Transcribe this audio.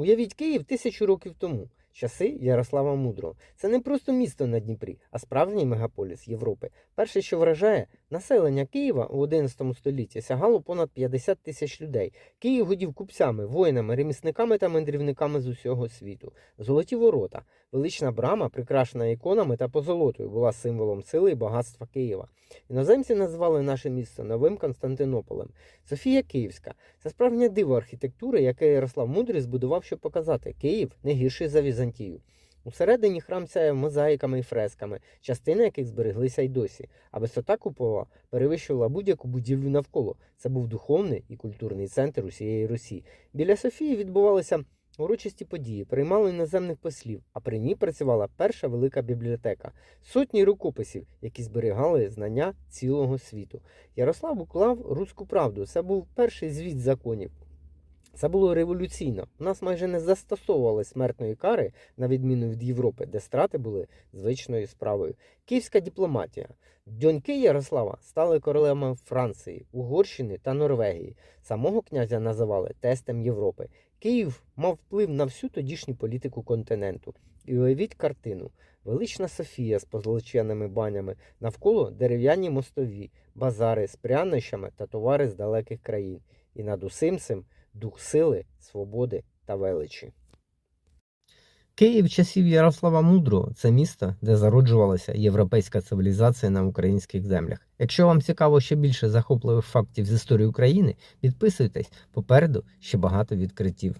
Уявіть Київ тисячу років тому, часи Ярослава Мудрого. Це не просто місто на Дніпрі, а справжній мегаполіс Європи. Перше, що вражає, населення Києва у 11 столітті сягало понад 50 тисяч людей. Київ годів купцями, воїнами, ремісниками та мандрівниками з усього світу. Золоті ворота, велична брама, прикрашена іконами та позолотою, була символом сили і багатства Києва. Іноземці назвали наше місто новим Константинополем. Софія Київська це справжнє диво архітектури, яке Ярослав Мудрий збудував, щоб показати Київ не гірший за Візантію. Усередині храм сяє мозаїками і фресками, частини яких збереглися й досі, а висота купола перевищувала будь-яку будівлю навколо. Це був духовний і культурний центр усієї Русі. Біля Софії відбувалися урочисті події, приймали іноземних послів, а при ній працювала перша велика бібліотека, сотні рукописів, які зберігали знання цілого світу. Ярослав уклав руську правду. Це був перший звіт законів. Це було революційно. У нас майже не застосовували смертної кари, на відміну від Європи, де страти були звичною справою. Київська дипломатія. Доньки Ярослава стали королевами Франції, Угорщини та Норвегії. Самого князя називали тестем Європи. Київ мав вплив на всю тодішню політику континенту. І уявіть картину: велична Софія з позолоченими банями, навколо дерев'яні мостові, базари з прянощами та товари з далеких країн. І над усім цим дух сили, свободи та величі. Київ часів Ярослава Мудрого це місто, де зароджувалася європейська цивілізація на українських землях. Якщо вам цікаво ще більше захопливих фактів з історії України, підписуйтесь попереду ще багато відкриттів.